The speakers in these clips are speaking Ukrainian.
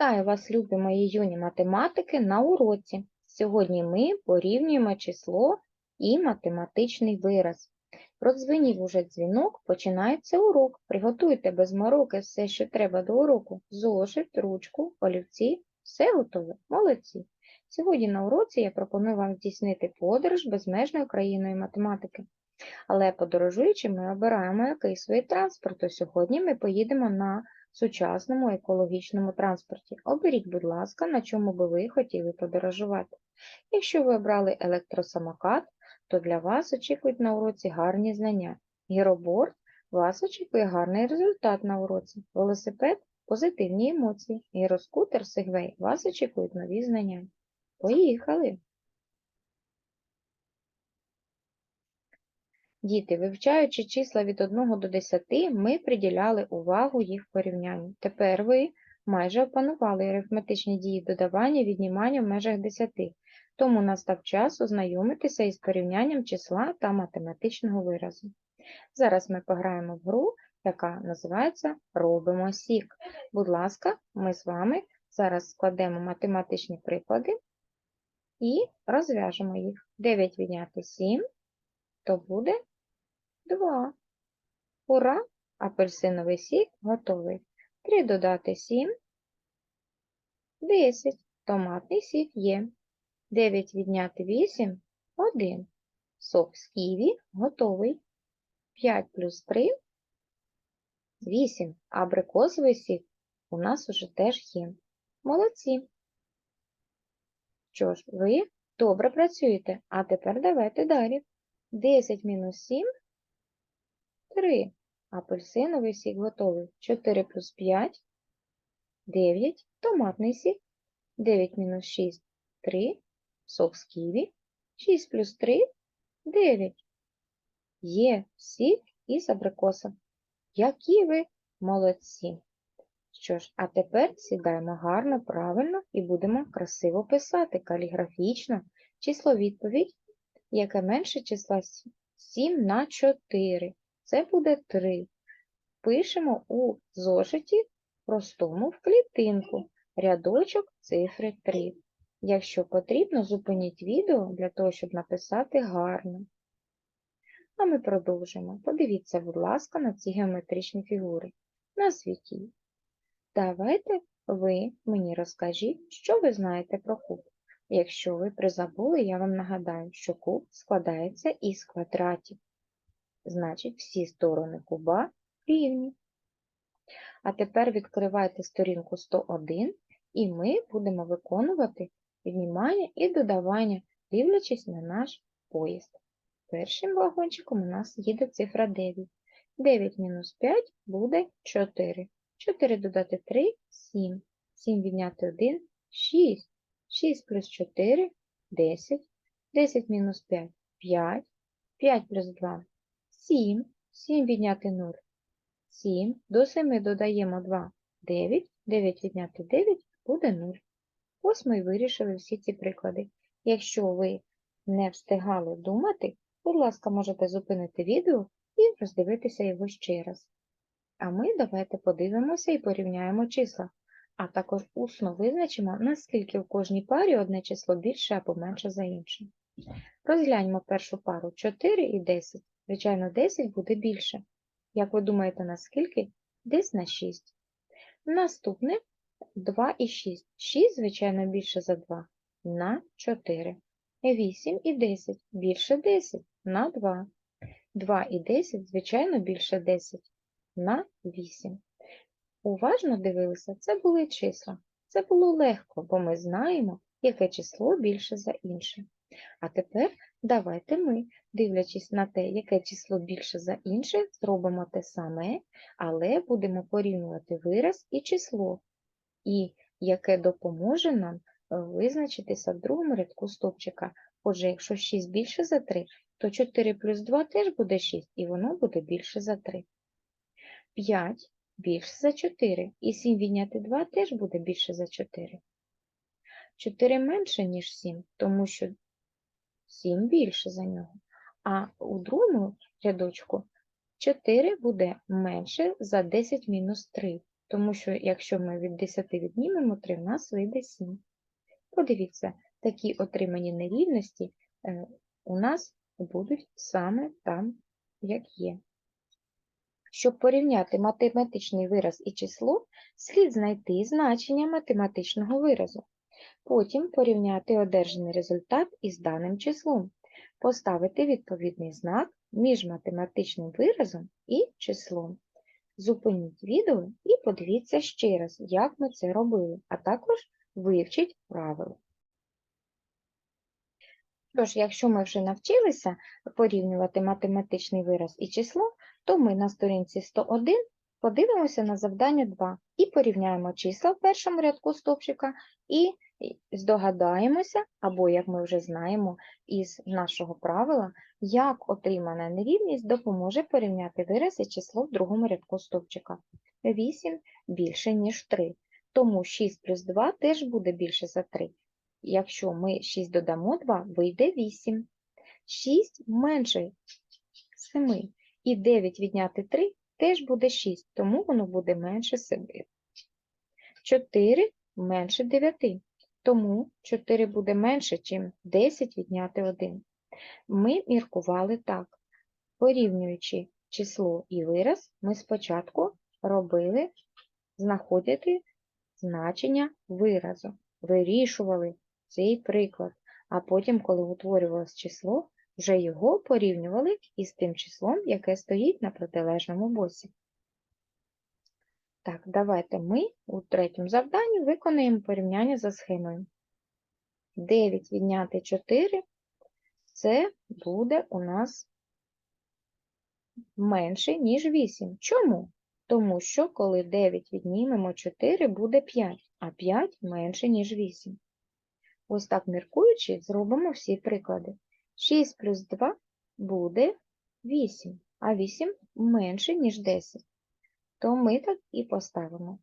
Вітаю вас, любі мої юні математики, на уроці. Сьогодні ми порівнюємо число і математичний вираз. Продзвенів уже дзвінок, починається урок. Приготуйте без мороки все, що треба до уроку. Зошит, ручку, олівці. Все готове. Молодці. Сьогодні на уроці я пропоную вам здійснити подорож безмежною країною математики. Але подорожуючи, ми обираємо якийсь вид транспорту. Сьогодні ми поїдемо на сучасному екологічному транспорті. Оберіть, будь ласка, на чому би ви хотіли подорожувати. Якщо ви обрали електросамокат, то для вас очікують на уроці гарні знання. Гіроборд вас очікує гарний результат на уроці. Велосипед позитивні емоції. Гіроскутер Сегвей вас очікують нові знання. Поїхали! Діти, вивчаючи числа від 1 до 10, ми приділяли увагу їх порівнянню. Тепер ви майже опанували арифметичні дії додавання, віднімання в межах 10, тому настав час ознайомитися із порівнянням числа та математичного виразу. Зараз ми пограємо в гру, яка називається Робимо сік. Будь ласка, ми з вами зараз складемо математичні приклади і розв'яжемо їх. 9 відняти 7, то буде 2. Ура! Апельсиновий сік готовий. 3 додати 7. 10. Томатний сік є. 9 відняти 8. 1. Сок з ківі готовий. 5 плюс 3. 8. Абрикосовий сік у нас уже теж є. Молодці. Що ж, ви добре працюєте. А тепер давайте далі. 10 мінус 7. 3. Апельсиновий сік готовий. 4 плюс 5. 9. Томатний сік. 9 мінус 6. 3. Сок з ківі. 6 плюс 3. 9. Є сік із абрикоса. Які ви молодці! Що ж, а тепер сідаємо гарно, правильно і будемо красиво писати каліграфічно число відповідь, яке менше числа 7 на 4. Це буде 3. Пишемо у зошиті простому в клітинку рядочок цифри 3. Якщо потрібно, зупиніть відео для того, щоб написати гарно. А ми продовжимо. Подивіться, будь ласка, на ці геометричні фігури. Назвіть їх. Давайте ви мені розкажіть, що ви знаєте про куб. Якщо ви призабули, я вам нагадаю, що куб складається із квадратів. Значить, всі сторони куба рівні. А тепер відкривайте сторінку 101, і ми будемо виконувати віднімання і додавання, дивлячись на наш поїзд. Першим вагончиком у нас їде цифра 9. 9 мінус 5 буде 4. 4 додати 3 7. 7 відняти 1 6. 6 плюс 4 10. 10 мінус 5 5. 5 плюс 2 7. 7 відняти 0 7. До 7 додаємо 2 9. 9 відняти 9 буде 0. Ось ми вирішили всі ці приклади. Якщо ви не встигали думати, будь ласка, можете зупинити відео і роздивитися його ще раз. А ми давайте подивимося і порівняємо числа, а також усно визначимо, наскільки в кожній парі одне число більше або менше за інше. Розгляньмо першу пару 4 і 10. Звичайно, 10 буде більше. Як ви думаєте, наскільки? Десь на 6. Наступне 2 і 6. 6, звичайно, більше за 2 на 4. 8 і 10 більше 10 на 2. 2 і 10, звичайно, більше 10 на 8. Уважно дивилися, це були числа. Це було легко, бо ми знаємо, яке число більше за інше. А тепер давайте ми, дивлячись на те, яке число більше за інше, зробимо те саме, але будемо порівнювати вираз і число, і яке допоможе нам визначитися в другому рядку стовпчика. Отже, якщо 6 більше за 3, то 4 плюс 2 теж буде 6, і воно буде більше за 3. 5 більше за 4, і 7 відняти 2 теж буде більше за 4. 4 менше, ніж 7, тому що 7 більше за нього. А у другому рядочку 4 буде менше за 10 мінус 3, тому що якщо ми від 10 віднімемо 3, в нас вийде 7. Подивіться, такі отримані нерівності е, у нас будуть саме там, як є. Щоб порівняти математичний вираз і число, слід знайти значення математичного виразу. Потім порівняти одержаний результат із даним числом, поставити відповідний знак між математичним виразом і числом. Зупиніть відео і подивіться ще раз, як ми це робили, а також вивчіть правила. Тож, якщо ми вже навчилися порівнювати математичний вираз і число, то ми на сторінці 101 подивимося на завдання 2 і порівняємо числа в першому рядку стовпчика і здогадаємося, або, як ми вже знаємо із нашого правила, як отримана нерівність допоможе порівняти вираз і число в другому рядку стовпчика. 8 більше, ніж 3, тому 6 плюс 2 теж буде більше за 3. Якщо ми 6 додамо 2, вийде 8. 6 менше 7. І 9 відняти 3 теж буде 6, тому воно буде менше 7. 4 менше 9, тому 4 буде менше, ніж 10 відняти 1. Ми міркували так. Порівнюючи число і вираз, ми спочатку робили знаходити значення виразу, вирішували цей приклад, а потім, коли утворювалось число, вже його порівнювали із тим числом, яке стоїть на протилежному боці. Так, давайте ми у третьому завданні виконаємо порівняння за схемою. 9 відняти 4 це буде у нас менше, ніж 8. Чому? Тому що, коли 9 віднімемо 4, буде 5, а 5 менше, ніж 8. Ось так міркуючи, зробимо всі приклади. 6 плюс 2 буде 8, а 8 менше, ніж 10. То ми так і поставимо.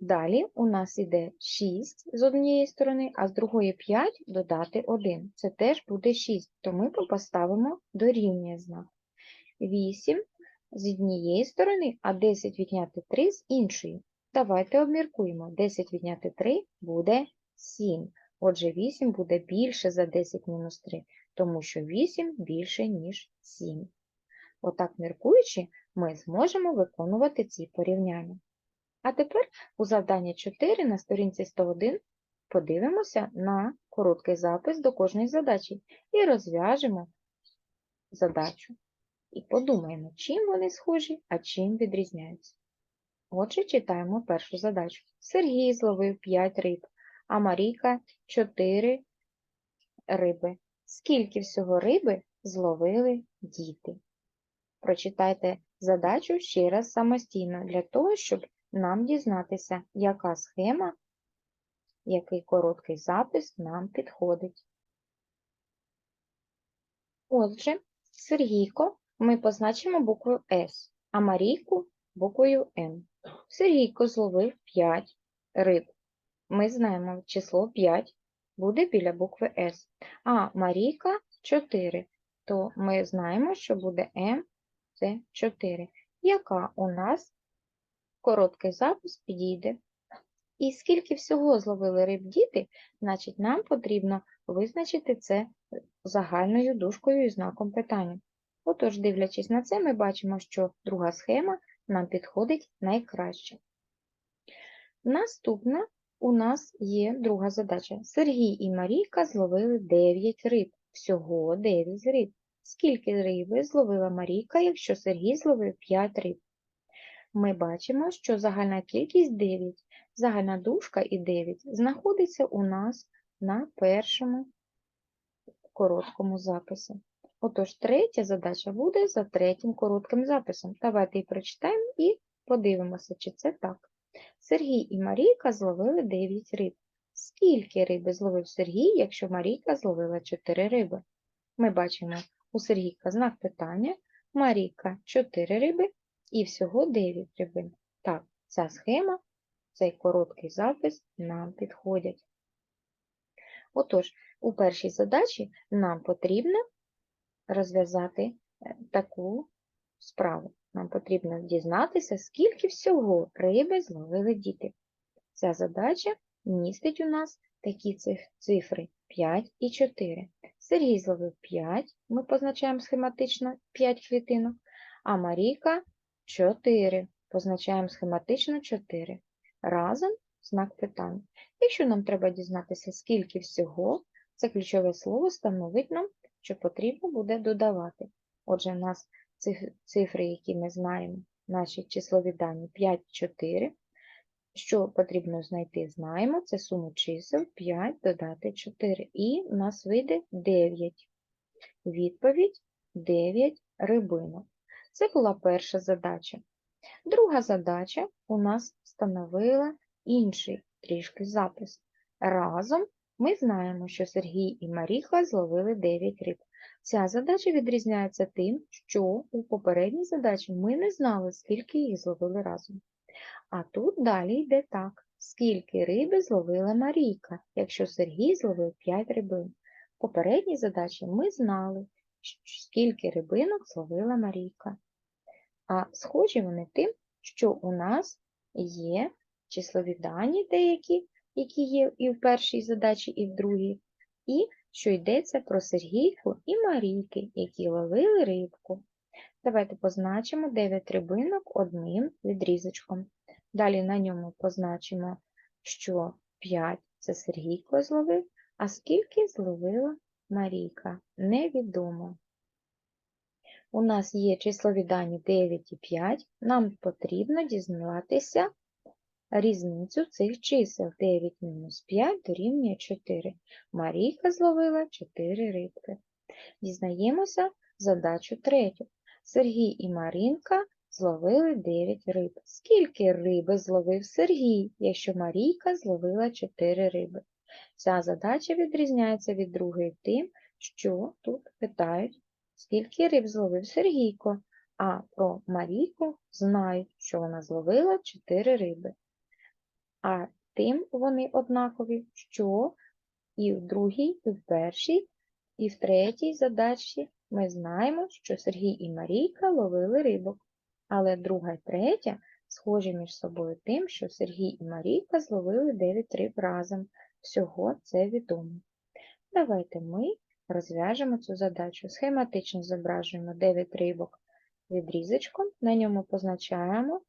Далі у нас йде 6 з однієї сторони, а з другої 5 додати 1. Це теж буде 6, то ми поставимо дорівнює знак. 8 з однієї сторони, а 10 відняти 3 з іншої. Давайте обміркуємо. 10 відняти 3 буде 7. Отже, 8 буде більше за 10 мінус 3, тому що 8 більше, ніж 7. Отак, міркуючи, ми зможемо виконувати ці порівняння. А тепер у завданні 4 на сторінці 101 подивимося на короткий запис до кожної задачі і розв'яжемо задачу. І подумаємо, чим вони схожі, а чим відрізняються. Отже, читаємо першу задачу. Сергій зловив 5 риб, а Марійка 4 риби. Скільки всього риби зловили діти? Прочитайте задачу ще раз самостійно, для того, щоб нам дізнатися, яка схема, який короткий запис нам підходить. Отже, Сергійко ми позначимо буквою С, а Марійку буквою М. Сергійко зловив 5 риб. Ми знаємо число 5 буде біля букви С, а Марійка 4, то ми знаємо, що буде М це 4. Яка у нас короткий запис підійде? І скільки всього зловили риб діти, значить нам потрібно визначити це загальною дужкою і знаком питання. Отож, дивлячись на це, ми бачимо, що друга схема нам підходить найкраще. Наступна у нас є друга задача. Сергій і Марійка зловили 9 риб. Всього 9 риб. Скільки риби зловила Марійка, якщо Сергій зловив 5 риб? Ми бачимо, що загальна кількість 9, загальна дужка і 9 знаходиться у нас на першому короткому записі. Отож, третя задача буде за третім коротким записом. Давайте її прочитаємо і подивимося, чи це так. Сергій і Марійка зловили 9 риб. Скільки риби зловив Сергій, якщо Марійка зловила 4 риби? Ми бачимо у Сергійка знак питання, Марійка 4 риби і всього 9 рибин. Так, ця схема, цей короткий запис нам підходять. Отож, у першій задачі нам потрібно розв'язати е, таку справу. Нам потрібно дізнатися, скільки всього риби зловили діти. Ця задача містить у нас такі цифри 5 і 4. Сергій зловив 5, ми позначаємо схематично 5 клітинок, а Марійка 4, позначаємо схематично 4. Разом знак питання. Якщо нам треба дізнатися, скільки всього, це ключове слово становить нам, що потрібно буде додавати. Отже, у нас цифри, які ми знаємо, наші числові дані 5, 4. Що потрібно знайти, знаємо. Це суму чисел 5 додати 4. І у нас вийде 9. Відповідь 9 рибинок. Це була перша задача. Друга задача у нас становила інший трішки запис. Разом ми знаємо, що Сергій і Маріха зловили 9 риб. Ця задача відрізняється тим, що у попередній задачі ми не знали, скільки їх зловили разом. А тут далі йде так. Скільки риби зловила Марійка, якщо Сергій зловив 5 рибин. В попередній задачі ми знали, скільки рибинок зловила Марійка. А схожі вони тим, що у нас є числові дані деякі, які є і в першій задачі, і в другій, і що йдеться про Сергійку і Марійки, які ловили рибку. Давайте позначимо 9 рибинок одним відрізочком. Далі на ньому позначимо, що 5 це Сергійко зловив, а скільки зловила Марійка, невідомо. У нас є числові дані 9 і 5, нам потрібно дізнатися різницю цих чисел. 9 мінус 5 дорівнює 4. Марійка зловила 4 рибки. Дізнаємося задачу третю. Сергій і Марінка зловили 9 риб. Скільки риби зловив Сергій, якщо Марійка зловила 4 риби? Ця задача відрізняється від другої тим, що тут питають, скільки риб зловив Сергійко, а про Марійку знають, що вона зловила 4 риби. А тим вони однакові, що і в другій, і в першій, і в третій задачі ми знаємо, що Сергій і Марійка ловили рибок. Але друга і третя схожі між собою тим, що Сергій і Марійка зловили 9 риб разом. Всього це відомо. Давайте ми розв'яжемо цю задачу. Схематично зображуємо 9 рибок відрізочком, на ньому позначаємо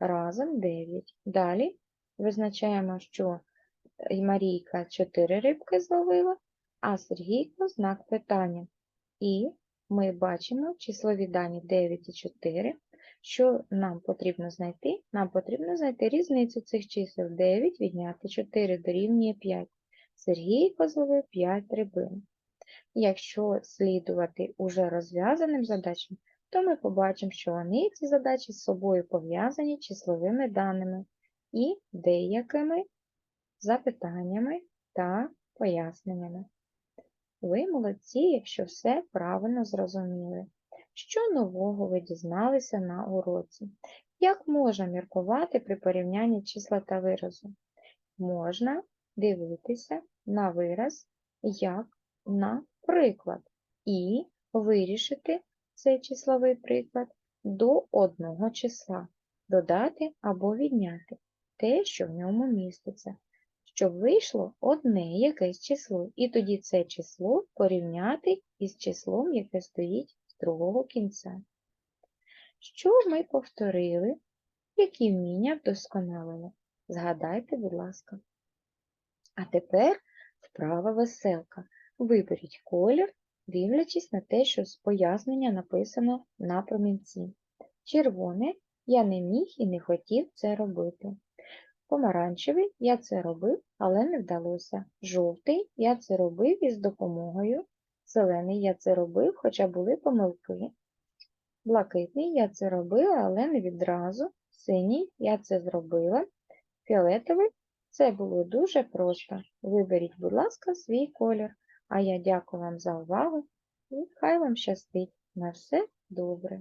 разом 9. Далі визначаємо, що Марійка 4 рибки зловила, а Сергійко знак питання. І ми бачимо числові дані 9 і 4. Що нам потрібно знайти? Нам потрібно знайти різницю цих чисел 9 відняти 4 дорівнює 5. Сергійко зловив 5 рибин. Якщо слідувати уже розв'язаним задачам, то ми побачимо, що вони ці задачі з собою пов'язані числовими даними і деякими запитаннями та поясненнями. Ви молодці, якщо все правильно зрозуміли. Що нового ви дізналися на уроці? Як можна міркувати при порівнянні числа та виразу? Можна дивитися на вираз як на приклад і вирішити цей числовий приклад до одного числа, додати або відняти те, що в ньому міститься, щоб вийшло одне якесь число, і тоді це число порівняти із числом, яке стоїть другого кінця. Що ми повторили, які вміння вдосконалили? Згадайте, будь ласка. А тепер вправа веселка. Виберіть колір, дивлячись на те, що з пояснення написано на промінці. Червоне я не міг і не хотів це робити. Помаранчевий я це робив, але не вдалося. Жовтий я це робив із допомогою. Зелений я це робив, хоча були помилки. Блакитний я це робила, але не відразу. Синій я це зробила. Фіолетовий це було дуже просто. Виберіть, будь ласка, свій колір. А я дякую вам за увагу і хай вам щастить. На все добре.